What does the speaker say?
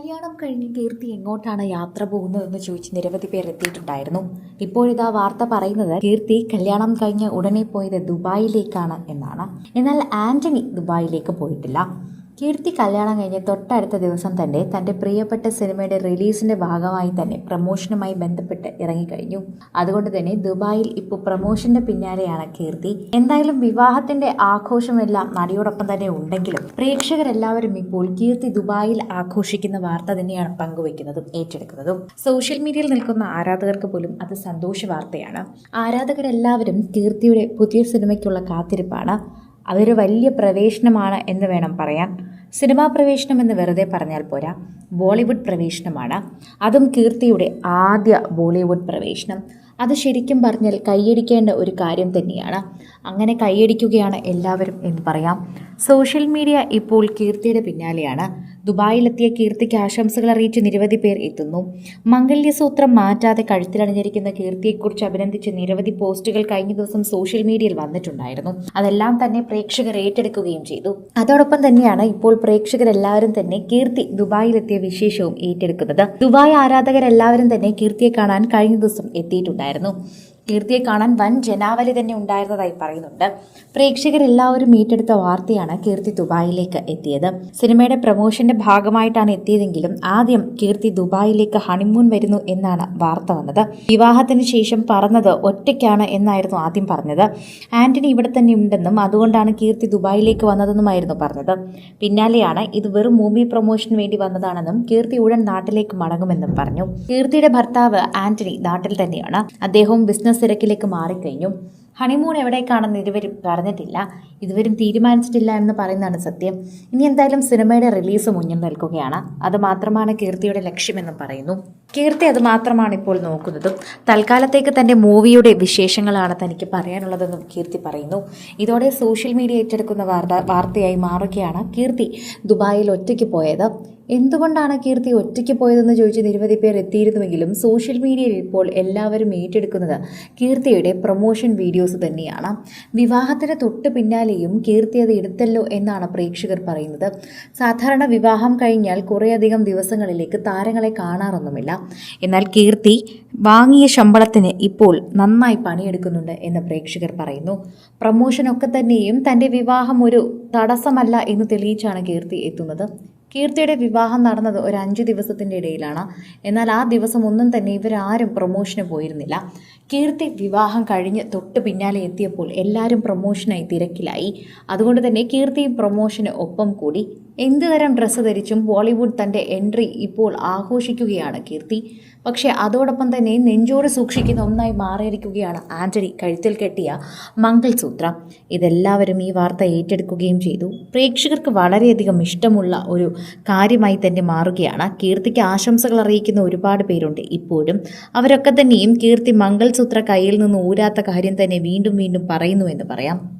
കല്യാണം കഴിഞ്ഞ് കീർത്തി എങ്ങോട്ടാണ് യാത്ര പോകുന്നതെന്ന് ചോദിച്ച് നിരവധി പേർ എത്തിയിട്ടുണ്ടായിരുന്നു. ഇപ്പോഴിതാ വാർത്ത പറയുന്നത് കീർത്തി കല്യാണം കഴിഞ്ഞ് ഉടനെ പോയത് ദുബായിലേക്കാണ് എന്നാണ്. എന്നാൽ ആന്റണി ദുബായിലേക്ക് പോയിട്ടില്ല. കീർത്തി കല്യാണം കഴിഞ്ഞ് തൊട്ടടുത്ത ദിവസം തന്നെ തന്റെ പ്രിയപ്പെട്ട സിനിമയുടെ റിലീസിന്റെ ഭാഗമായി തന്നെ പ്രമോഷനുമായി ബന്ധപ്പെട്ട് ഇറങ്ങിക്കഴിഞ്ഞു. അതുകൊണ്ട് തന്നെ ദുബായിൽ ഇപ്പോൾ പ്രമോഷന്റെ പിന്നാലെയാണ് കീർത്തി. എന്തായാലും വിവാഹത്തിന്റെ ആഘോഷമെല്ലാം നടിയോടൊപ്പം തന്നെ ഉണ്ടെങ്കിലും പ്രേക്ഷകരെല്ലാവരും ഇപ്പോൾ കീർത്തി ദുബായിൽ ആഘോഷിക്കുന്ന വാർത്ത തന്നെയാണ് പങ്കുവെക്കുന്നതും ഏറ്റെടുക്കുന്നതും. സോഷ്യൽ മീഡിയയിൽ നിൽക്കുന്ന ആരാധകർക്ക് പോലും അത് സന്തോഷ വാർത്തയാണ്. ആരാധകരെല്ലാവരും കീർത്തിയുടെ പുതിയ സിനിമയ്ക്കുള്ള കാത്തിരിപ്പാണ്. അതൊരു വലിയ പ്രവേശനമാണ് എന്ന് വേണം പറയാൻ. സിനിമാ പ്രവേശനം എന്ന് വെറുതെ പറഞ്ഞാൽ പോരാ. ബോളിവുഡ് പ്രവേശനമാണ്. അതും കീർത്തിയുടെ ആദ്യ ബോളിവുഡ് പ്രവേശനം. അത് ശരിക്കും പറഞ്ഞാൽ കൈയടിക്കേണ്ട ഒരു കാര്യം തന്നെയാണ്. അങ്ങനെ കൈയടിക്കുകയാണ് എല്ലാവരും എന്ന് പറയാം. സോഷ്യൽ മീഡിയ ഇപ്പോൾ കീർത്തിയുടെ പിന്നാലെയാണ്. ദുബായിലെത്തിയ കീർത്തിക്ക് ആശംസകൾ അറിയിച്ച് നിരവധി പേർ എത്തുന്നു. മംഗല്യസൂത്രം മാറ്റാതെ കഴുത്തിലണിഞ്ഞിരിക്കുന്ന കീർത്തിയെക്കുറിച്ച് അഭിനന്ദിച്ച് നിരവധി പോസ്റ്റുകൾ കഴിഞ്ഞ ദിവസം സോഷ്യൽ മീഡിയയിൽ വന്നിട്ടുണ്ടായിരുന്നു. അതെല്ലാം തന്നെ പ്രേക്ഷകർ ഏറ്റെടുക്കുകയും ചെയ്തു. അതോടൊപ്പം തന്നെയാണ് ഇപ്പോൾ പ്രേക്ഷകരെല്ലാവരും തന്നെ കീർത്തി ദുബായിലെത്തിയ വിശേഷവും ഏറ്റെടുക്കുന്നത്. ദുബായ് ആരാധകരെല്ലാവരും തന്നെ കീർത്തിയെ കാണാൻ കഴിഞ്ഞ ദിവസം എത്തിയിട്ടുണ്ടായിരുന്നു. കീർത്തിയെ കാണാൻ വൻ ജനാവലി തന്നെ ഉണ്ടായിരുന്നതായി പറയുന്നുണ്ട്. പ്രേക്ഷകരെല്ലാവരും ഏറ്റെടുത്ത വാർത്തയാണ് കീർത്തി ദുബായിലേക്ക് എത്തിയത്. സിനിമയുടെ പ്രമോഷന്റെ ഭാഗമായിട്ടാണ് എത്തിയതെങ്കിലും ആദ്യം കീർത്തി ദുബായിലേക്ക് ഹണിമൂൺ വരുന്നു എന്നാണ് വാർത്ത വന്നത്. വിവാഹത്തിന് ശേഷം പറഞ്ഞത് ഒറ്റയ്ക്കാണ് എന്നായിരുന്നു ആദ്യം പറഞ്ഞത്. ആന്റണി ഇവിടെ തന്നെ ഉണ്ടെന്നും അതുകൊണ്ടാണ് കീർത്തി ദുബായിലേക്ക് വന്നതെന്നുമായിരുന്നു പറഞ്ഞത്. പിന്നാലെയാണ് ഇത് വെറും മൂവി പ്രൊമോഷന് വേണ്ടി വന്നതാണെന്നും കീർത്തി ഉടൻ നാട്ടിലേക്ക് മടങ്ങുമെന്നും പറഞ്ഞു. കീർത്തിയുടെ ഭർത്താവ് ആന്റണി നാട്ടിൽ തന്നെയാണ്. അദ്ദേഹവും ബിസിനസ് തിരക്കിലേക്ക് മാറിക്കഴിഞ്ഞു. ഹണിമൂൺ എവിടേക്കാണെന്ന് ഇരുവരും പറഞ്ഞിട്ടില്ല. ഇതുവരും തീരുമാനിച്ചിട്ടില്ല എന്ന് പറയുന്നതാണ് സത്യം. ഇനി എന്തായാലും സിനിമയുടെ റിലീസ് മുന്നിൽ നിൽക്കുകയാണ്. അത് മാത്രമാണ് കീർത്തിയുടെ ലക്ഷ്യമെന്നും പറയുന്നു. കീർത്തി അത് മാത്രമാണ് ഇപ്പോൾ നോക്കുന്നതും. തൽക്കാലത്തേക്ക് തന്റെ മൂവിയുടെ വിശേഷങ്ങളാണ് തനിക്ക് പറയാനുള്ളതെന്നും കീർത്തി പറയുന്നു. ഇതോടെ സോഷ്യൽ മീഡിയ ഏറ്റെടുക്കുന്ന വാർത്ത വാർത്തയായി മാറുകയാണ് കീർത്തി ദുബായിൽ ഒറ്റയ്ക്ക് പോയത്. എന്തുകൊണ്ടാണ് കീർത്തി ഒറ്റയ്ക്ക് പോയതെന്ന് ചോദിച്ച് നിരവധി പേർ എത്തിയിരുന്നുവെങ്കിലും സോഷ്യൽ മീഡിയയിൽ ഇപ്പോൾ എല്ലാവരും ഏറ്റെടുക്കുന്നത് കീർത്തിയുടെ പ്രൊമോഷൻ വീഡിയോസ് തന്നെയാണ്. വിവാഹത്തിന് തൊട്ട് പിന്നാലെയും കീർത്തി അത് എടുത്തല്ലോ എന്നാണ് പ്രേക്ഷകർ പറയുന്നത്. സാധാരണ വിവാഹം കഴിഞ്ഞാൽ കുറേയധികം ദിവസങ്ങളിലേക്ക് താരങ്ങളെ കാണാറൊന്നുമില്ല. എന്നാൽ കീർത്തി വാങ്ങിയ ശമ്പളത്തിന് ഇപ്പോൾ നന്നായി പണിയെടുക്കുന്നുണ്ട് എന്ന് പ്രേക്ഷകർ പറയുന്നു. പ്രമോഷനൊക്കെ തന്നെയും തന്റെ വിവാഹം ഒരു തടസ്സമല്ല എന്ന് തെളിയിച്ചാണ് കീർത്തി എത്തുന്നത്. കീർത്തിയുടെ വിവാഹം നടന്നത് ഒരു അഞ്ച് ദിവസത്തിന്റെ ഇടയിലാണ്. എന്നാൽ ആ ദിവസം ഒന്നും തന്നെ ഇവരാരും പ്രൊമോഷന് പോയിരുന്നില്ല. കീർത്തി വിവാഹം കഴിഞ്ഞ് തൊട്ട് പിന്നാലെ എത്തിയപ്പോൾ എല്ലാവരും പ്രൊമോഷനായി തിരക്കിലായി. അതുകൊണ്ട് തന്നെ കീർത്തിയും പ്രൊമോഷന് ഒപ്പം കൂടി. എന്ത് തരം ഡ്രസ്സ് ധരിച്ചും ബോളിവുഡ് തന്റെ എൻട്രി ഇപ്പോൾ ആഘോഷിക്കുകയാണ് കീർത്തി. പക്ഷേ അതോടൊപ്പം തന്നെ നെഞ്ചോട് സൂക്ഷിക്കുന്ന ഒന്നായി മാറിയിരിക്കുകയാണ് ആന്റണി. കഴുത്തിൽ കെട്ടിയ മംഗൾസൂത്രം. ഇതെല്ലാവരും ഈ വാർത്ത ഏറ്റെടുക്കുകയും ചെയ്തു. പ്രേക്ഷകർക്ക് വളരെയധികം ഇഷ്ടമുള്ള ഒരു കാര്യമായി തന്നെ മാറുകയാണ്. കീർത്തിക്ക് ആശംസകൾ അറിയിക്കുന്ന ഒരുപാട് പേരുണ്ട്. ഇപ്പോഴും അവരൊക്കെ തന്നെയും കീർത്തി മംഗൾസൂത്ര കയ്യിൽ നിന്ന് ഊരാത്ത കാര്യം തന്നെ വീണ്ടും വീണ്ടും പറയുന്നു എന്ന് പറയാം.